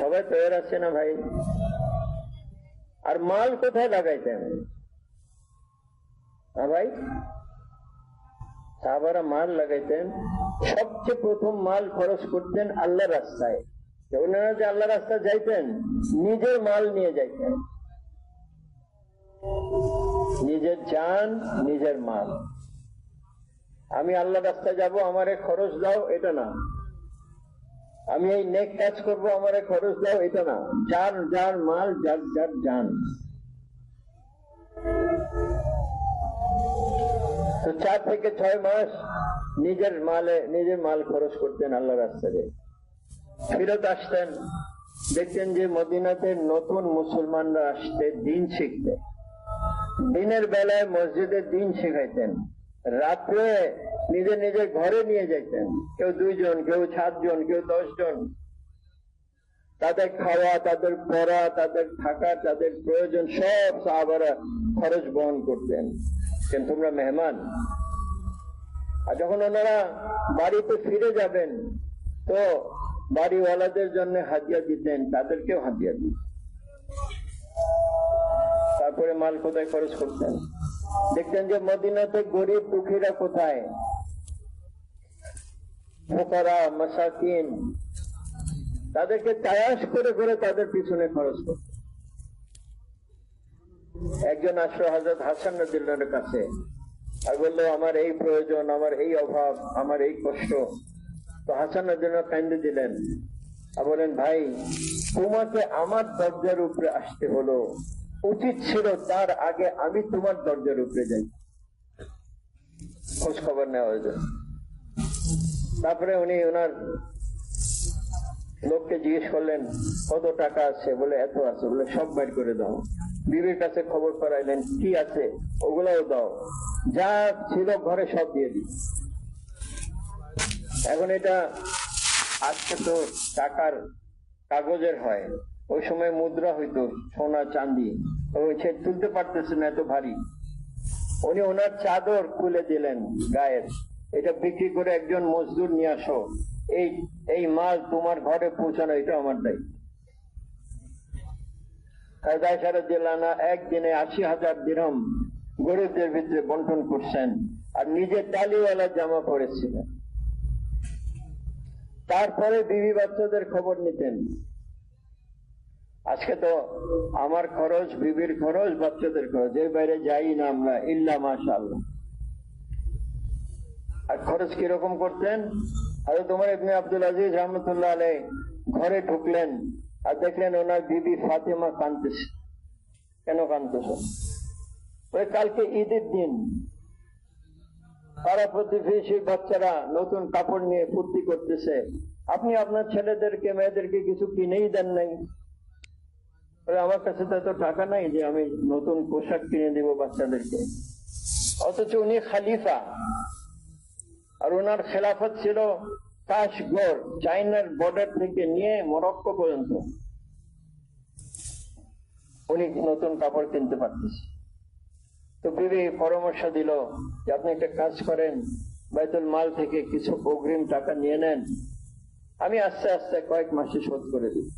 সবাই তৈরি আছে না ভাই? আর মাল কোথায় লাগাইতেন হ্যাঁ ভাই? সাহাবারা মাল লাগাইতেন সবচেয়ে প্রথম মাল খরচ করতেন আল্লাহ রাস্তায়। ওনারা যে আল্লাহ রাস্তায় যাইতেন, নিজের মাল নিয়ে যাইতেন। নিজের যান, নিজের মাল। আমি আল্লাহ রাস্তায় যাব, আমারে খরচ দাও, এটা না। আমি এই নেক কাজ করব, আমারে খরচ দাও, এটা না। যার যার মাল, যার যার যান। চার থেকে ছয় মাস নিজের মালে, নিজের মাল খরচ করতেন আল্লাহ রাস্তায়। ফেরত আসতেন, দেখতেন যে মদিনাতে নতুন মুসলমানরা আসতে দিন শিখতে। দিনের বেলায় মসজিদে দিন শেখাইতেন। রাত্রে নিজে নিজের ঘরে নিয়ে যাইতেন। কেউ দুইজন, কেউ সাতজন, কেউ দশজন। তাদের খাওয়া, তাদের পড়া, তাদের থাকা, তাদের প্রয়োজন, সব সাহাবারা খরচ বহন করতেন। কিন্তু তোমরা মেহমান। আর যখন ওনারা বাড়িতে ফিরে যাবেন, তো বাড়িওয়ালাদের জন্য হাতিয়া দিতেন, তাদেরকেও হাতিয়া দিতেন। তারপরে মাল কোথায় খরচ করতেন? দেখতেন যে মদিনাতে গরিব দুঃখীরা কোথায়? ফোকারা মাসাকিন, তাদেরকে তায়াস করে করে তাদের পিছনে খরচ করত। একজন আসলো হজরত হাসান নদীর কাছে। আর বলল, আমার এই প্রয়োজন, আমার এই অভাব, আমার এই কষ্ট। তো হাসান নদীর কান্দে দিলেন। আর বলেন, ভাই, তোমাকে আমার দরজার উপরে আসতে হলো। উচিত ছিল তার আগে আমি তোমার দরজার উপরে যাই। খোঁজ খবর নেওয়ার জন্য তারপরে উনি ওনার লোককে জিজ্ঞেস করলেন, কত টাকা আছে? বলে, এত আছে। বলে, সব বাইর করে দাও। বিবির কাছে খবর করাইলেন কি আছে? ওগুলাও দাও। যা ছিল ঘরে সব দিয়ে দিই। এখন এটা আজকে তো টাকার কাগজের হয়। ওই সময় মুদ্রা হইতো, সোনা চান্দি ওই সে তুলতে পারতেছে না, এত ভারী। উনি ওনার চাদর খুলে দিলেন গায়ের। এটা বিক্রি করে একজন মজদুর নিয়ে আসো। এই এই মাল তোমার ঘরে পৌঁছানো, এটা আমার দায়িত্ব। একদিনে আশি হাজার দিরম গরিবদের ভিতরে বন্টন করছেন আর নিজে টালিওয়ালা জামা পরেছিলেন। তারপরে বিবি বাচ্চাদের খবর নিতেন। আজকে তো আমার খরচ, বিবির খরচ, বাচ্চাদের খরচ, এর বাইরে যাই না আমরা, ইল্লা মাশাল্লাহ আর খরচ কীরকম করতেন? আর তোমার ইবনে আব্দুল আজিজ রহমতুল্লাহ আলাই ঘরে ঢুকলেন আর দেখলেন ওনার বিবি ফাতেমা কানতেছে কেন কানতেছে ওই কালকে ঈদের দিন পাড়া প্রতিবেশী বাচ্চারা নতুন কাপড় নিয়ে ফুর্তি করতেছে। আপনি আপনার ছেলেদেরকে, মেয়েদেরকে কিছু কিনেই দেন নাই। আমার কাছে তো এত টাকা নাই যে আমি নতুন পোশাক কিনে দিব বাচ্চাদেরকে। অথচ উনি খালিফা। আর ওনার খেলাফত ছিল কাশগড়, চাইনার বর্ডার থেকে নিয়ে মরক্কো পর্যন্ত। উনি নতুন কাপড় কিনতে পারতেছে। তো বিবি পরামর্শ দিল যে আপনি একটা কাজ করেন, বাইতুল মাল থেকে কিছু অগ্রিম টাকা নিয়ে নেন। আমি আস্তে আস্তে কয়েক মাসে শোধ করে দিই।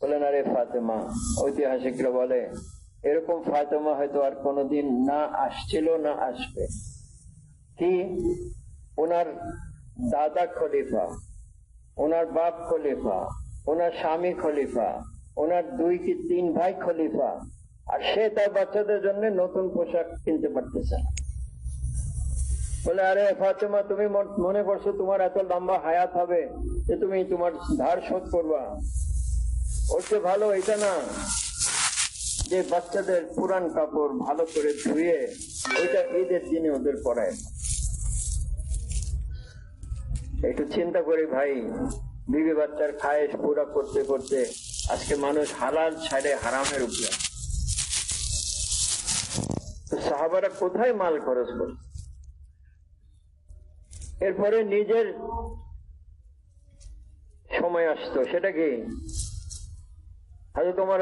বলেন, আরে ফাতেমা, ঐতিহাসিকরা বলে, এরকম ফাতেমা হয়তো আর কোনোদিন না আসছিল, না আসবে। কি? ওনার দাদা খলিফা, ওনার বাপ খলিফা, ওনার স্বামী খলিফা, ওনার দুই কি তিন ভাই খলিফা, আর সে তার বাচ্চাদের জন্য নতুন পোশাক কিনতে পারতেছে বলে, আরে ফাতেমা, তুমি মনে করছ তোমার এত লম্বা হায়াত হবে যে তুমি তোমার ধার শোধ করবা। ওর ভালো এটা না। যে বাচ্চাদের পুরান কাপড় ভালো করে ধুয়ে, ওইটা ঈদের দিনে ওদের পড়ায় একটু চিন্তা করি ভাই, বিবি বাচ্চার খায়েশ পুরা করতে করতে আজকে মানুষ হালাল ছাড়ে হারামের উপরে। সাহাবারা কোথায় মাল খরচ করছে এরপরে নিজের সময় আসতো, সেটা কি? হয়তো তোমার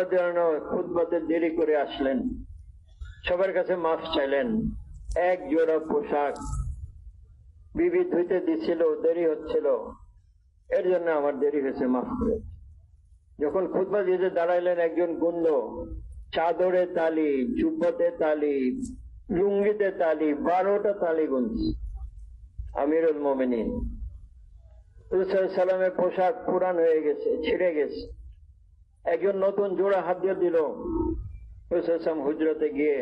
খুদবাতে দেরি করে আসলেন। সবার কাছে মাফ চাইলেন। এক জোড়া পোশাক বিবি ধুইতে দিছিল, দেরি হচ্ছিল। এর জন্য আমার দেরি হয়েছে, মাফ করে। যখন খুতবা দিতে দাঁড়াইলেন একজন গুন্দ চাদরে তালি, জুব্বতে তালি, লুঙ্গিতে তালি, বারোটা তালি গুনছে। আমিরুল সালামের পোশাক পুরান হয়ে গেছে, ছিঁড়ে গেছে। একজন নতুন জোড়া হাত দিয়ে দিল। রসুলাম হুজরতে গিয়ে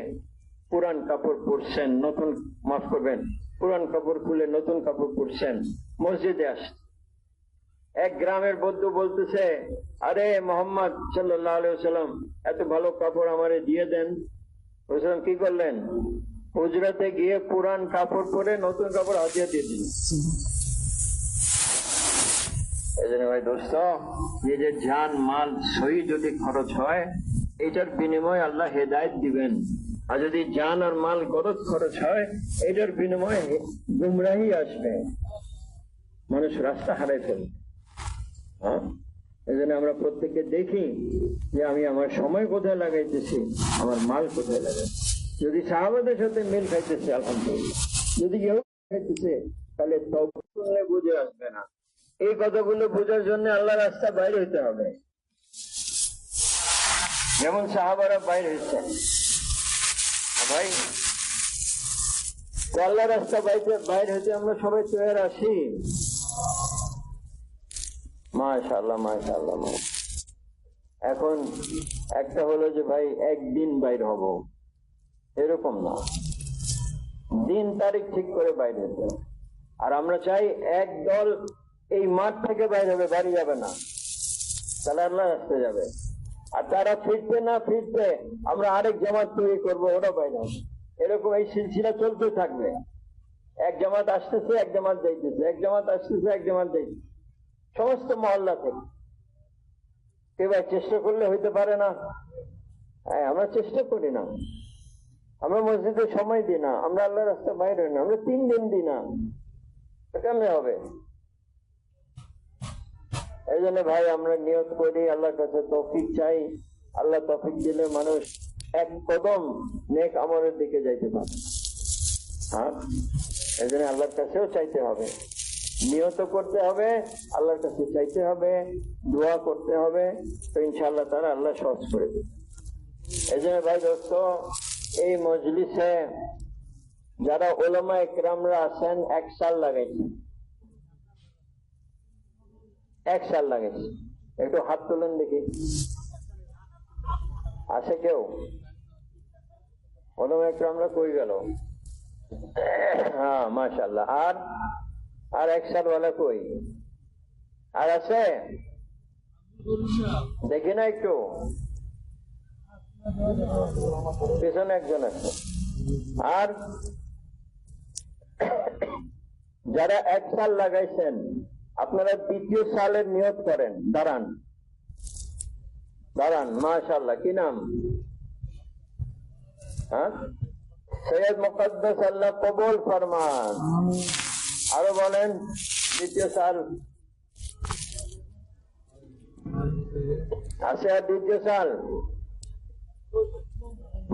পুরান কাপড় পরছেন, নতুন, মাফ করবেন, পুরান কাপড় খুলে নতুন কাপড় পরছেন, মসজিদে আস এক গ্রামের বৌদ্ধ বলতেছে, আরে মোহাম্মদ সাল্লাম এত ভালো কাপড় আমারে দিয়ে দেন। রসুলাম কি করলেন? হুজরাতে গিয়ে পুরান কাপড় পরে নতুন কাপড় হাতিয়ে দিয়ে দিন ভাই দোস্ত। নিজের জান, মাল, সই যদি খরচ হয়, এটার বিনিময়ে আল্লাহ হেদায়ত দিবেন। আর যদি জান আর মাল গরজ খরচ হয়, এটার বিনিময়ে গুমরাহি আসবে। মানুষ রাস্তা হারাই ফেলবে। হ্যাঁ? এই জন্য আমরা প্রত্যেককে দেখি যে আমি আমার সময় কোথায় লাগাইতেছি, আমার মাল কোথায় লাগাই যদি সাহাবাদের সাথে মিল খাইতেছে, আলহামদুলিল্লাহ। যদি কেউ খাইতেছে, তাহলে তবে বুঝে আসবে না। এই কথাগুলো বোঝার জন্য আল্লাহ রাস্তা বাইরে হইতে হবে। যেমন সাহাবারা বাইরে হয়েছে ভাই আল্লাহ রাস্তা বাইরে বাইরে হইতে আমরা সবাই তৈরি আসি মাশাল্লাহ মাশাল্লাহ এখন একটা হলো যে ভাই, একদিন বাইর হব। এরকম না। দিন তারিখ ঠিক করে বাইরে হতে। আর আমরা চাই এক দল এই মাঠ থেকে বাইরে হবে, বাড়ি যাবে না। তাহলে আল্লাহ রাস্তে যাবে। আর তারা ফিরতে না ফিরতে আমরা আরেক জামাত তৈরি করব, ওটা বাইরে এরকম এই সিলসিলা চলতে থাকবে। এক জামাত আসতেছে, এক জামাত যাইতেছে। এক জামাত আসতেছে, এক জামাত যাইতেছে। সমস্ত মহল্লা থেকে। এবার চেষ্টা করলে হইতে পারে না। হ্যাঁ আমরা চেষ্টা করি না। আমরা মসজিদে সময় দিই না। আমরা আল্লাহ রাস্তা বাইরে না। আমরা তিন দিন দিই না। কেমনে হবে? এই জন্য ভাই আমরা নিয়ত করি, আল্লাহর কাছে তৌফিক চাই। আল্লাহ তৌফিক দিলে মানুষ এক কদম নেক আমলের দিকে যাইতে পারে। হ্যাঁ? এই জন্য আল্লাহর কাছেও চাইতে হবে। নিয়ত করতে হবে, আল্লাহর কাছে চাইতে হবে, দোয়া করতে হবে, তো ইনশাআল্লাহ তারা আল্লাহ সহজ করে দেবে। এই জন্য ভাই দোস্ত, এই মজলিসে যারা ওলামা একরামরা আছেন, এক সাল লাগাইছেন। এক সাল লাগাইছে একটু হাত তুলেন দেখি। আছে কেউ? ওলামা একরামরা কই গেল? হ্যাঁ মাশাল্লাহ আর আর এক সালওয়ালা কই? আর আছে? দেখি না একটু। পিছনে একজন আছে। আর, যারা এক সাল লাগাইছেন আপনারা দ্বিতীয় সালের নিয়োগ করেন। দাঁড়ান। দাঁড়ান মাশাল্লাহ কি নাম? হ্যাঁ? সৈয়দ মুকদ্দাস আল্লাহ কবুল ফরমান। আরও বলেন, দ্বিতীয় সাল। আছে দ্বিতীয় সাল।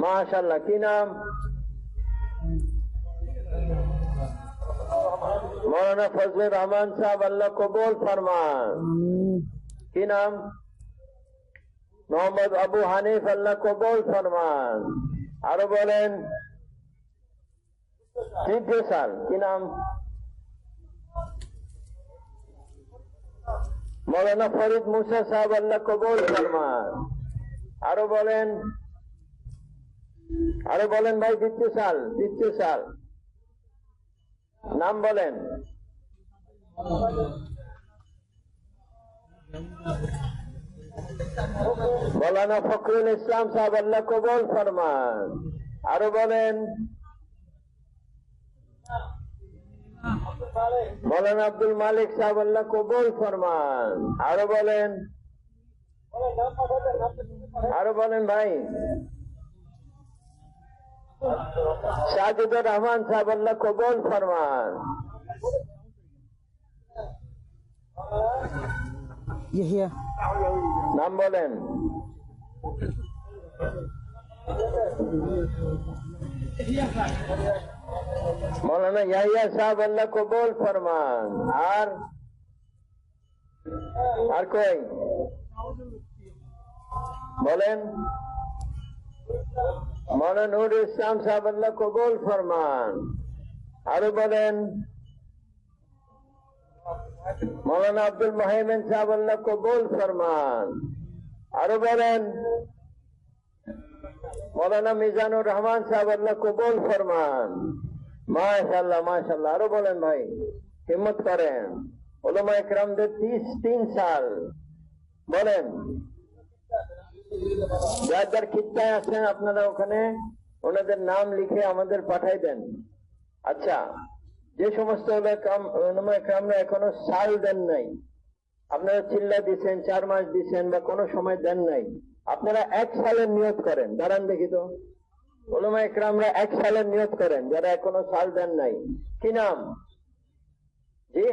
মাশাল্লাহ কি নাম? মৌলানা ফজলুর রহমান সাহেব আল্লাহ কবুল ফরমান। কি নাম? মোহাম্মদ আবু হানিফ আল্লাহ কবুল ফরমান। আরও বলেন তৃতীয় সাল কি নাম? মৌলানা ফরিদ মুসা সাহেব আল্লাহ কবুল ফরমান। আরও বলেন আরও বলেন ভাই দ্বিতীয় সাল দ্বিতীয় সাল। নাম বলেন। মৌলানা ফখরুল ইসলাম সাহেব আল্লাহ কবুল ফরমান। আরও বলেন। মৌলানা আব্দুল মালিক সাহেব আল্লাহ কবুল ফরমান। আরও বলেন। আরও বলেন ভাই। সাজিদুর রহমান সাহেব আল্লাহ কবুল ফরমান। নাম বলেন। মৌলানা ইয়াহিয়া সাহেব আল্লাহ কবুল ফরমান। আর? আর কই? বলেন। মৌলানা নুর ইসলাম সাহেব আল্লাহ কবুল ফরমান। আরও বলেন, মৌলানা আব্দুল মাহিমেন সাহেব আল্লাহ কবুল ফরমান। আরও বলেন, মৌলানা মিজানুর রহমান সাহেব আল্লাহ কবুল ফরমান। মাশাল্লাহ মাশাল্লাহ আরও বলেন ভাই, হিম্মত করেন। ওলামা একরামদের তিরিশ তিন সাল। বলেন যার যার খিত্তায় আছেন আপনারা ওখানে ওনাদের নাম লিখে আমাদের পাঠাই দেন। আচ্ছা যে সমস্ত একরামরা এখনও সাল দেন নাই। আপনারা চিল্লা দিচ্ছেন চার মাস দিচ্ছেন বা কোনো সময় দেন নাই। আপনারা এক সালের নিয়ত করেন। দাঁড়ান দেখি তো। ওলামা একরামরা এক সালের নিয়ত করেন, যারা এখনও সাল দেন নাই। কি নাম? জি?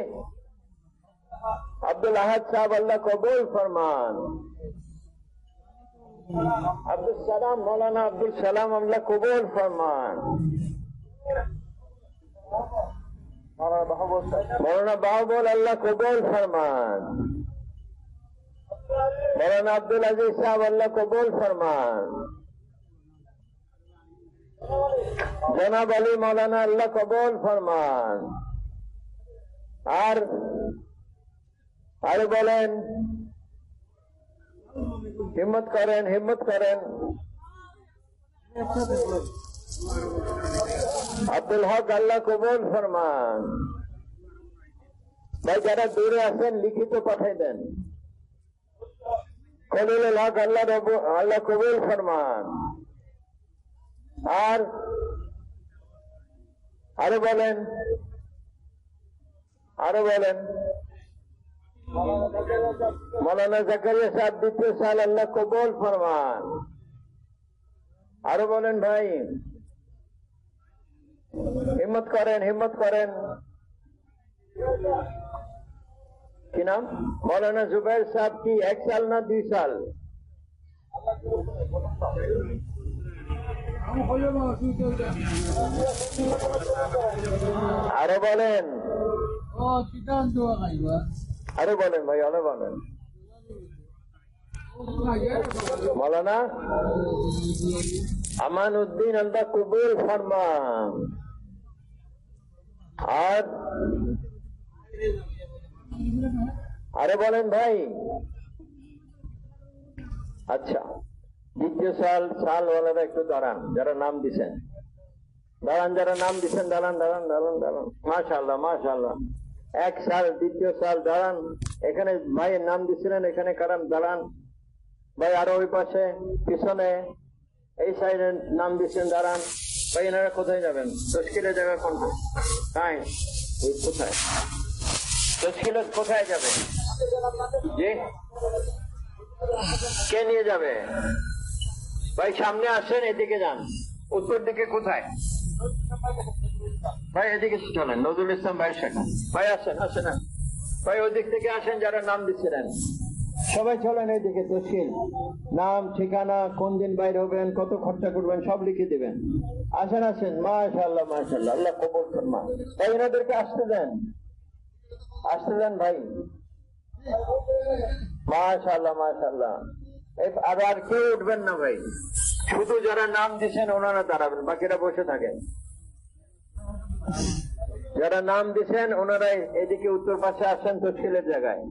আব্দুল আহাদ সাহেব, আল্লাহ কবুল ফরমান। আব্দুল সালাম মৌলানা আব্দুল সালাম আল্লাহ কবুল ফরমান মৌলানা বাহুবল আল্লাহ কবুল ফরমান মৌলানা আব্দুল আজিজ সাহেব আল্লাহ কবুল ফরমান জনাব আলী মৌলানা আল্লাহ কবুল ফরমান আর আর বলেন হিম্মত করেন হিম্মত করেন। আব্দুল হক আল্লাহ কবুল ফরমান। ভাই, যারা দূরে আছেন, লিখিত পাঠাই দেন। কলিল হক আল্লাহ আল্লাহ কবুল ফরমান। আর আরও বলেন আরও বলেন। মৌলানা জাকারিয়া সাহেব দ্বিতীয় সাল আল্লাহ কবুল ফরমান। আরও বলেন ভাই। হিম্মত করেন হিম্মত করেন। কি নাম? মৌলানা জুবাইর সাহেব কি এক সাল না দুই সাল? আরও বলেন। আরও বলেন ভাই, আরও বলেন। মৌলানা আমান উদ্দিন আল্লাহ কবুল ফরমান। আর আরে বলেন ভাই। আচ্ছা দ্বিতীয় সাল সালওয়ালারা একটু দাঁড়ান, যারা নাম দিছেন। দাঁড়ান, যারা নাম দিছেন, দাঁড়ান দাঁড়ান দাঁড়ান দাঁড়ান। মাশাল্লাহ মাশাল্লাহ এক সাল, দ্বিতীয় সাল দাঁড়ান। এখানে ভাইয়ের নাম দিছিলেন, এখানে কারণ দাঁড়ান। ভাই আরও ওই পাশে, পিছনে, এই সাইডে নাম দিচ্ছেন দাঁড়ান। ভাই, এনারা কোথায় যাবেন? তস্কিলের জায়গা কোনটা তাই কোথায়? তস্কিলের কোথায় যাবে? জি? কে নিয়ে যাবে? ভাই, সামনে আসেন, এদিকে যান। উত্তর দিকে কোথায়? ভাই এদিকে চলেন। নজরুল ইসলাম ভাই সেখান ভাই আসেন আসেন। ভাই ওই দিক থেকে আসেন যারা নাম দিচ্ছিলেন। সবাই চলেন এইদিকে তসকিল নাম ঠিকানা কোন দিন বাইরে হবেন কত খরচা করবেন সব লিখে দিবেন। আসেন আসেন। মাশাল্লাহ মাশাল্লাহ আল্লাহ কবুল ফরমান ভাই এনাদেরকে আসতে দেন। আসতে দেন ভাই। মাশাল্লাহ মাশাল্লাহ এই- আর আর কেউ উঠবেন না ভাই। শুধু যারা নাম দিচ্ছেন ওনারা দাঁড়াবেন বাকিরা বসে থাকেন। যারা নাম দিছেন ওনারাই এদিকে উত্তর পাশে আসেন তো ছেলের জায়গায়।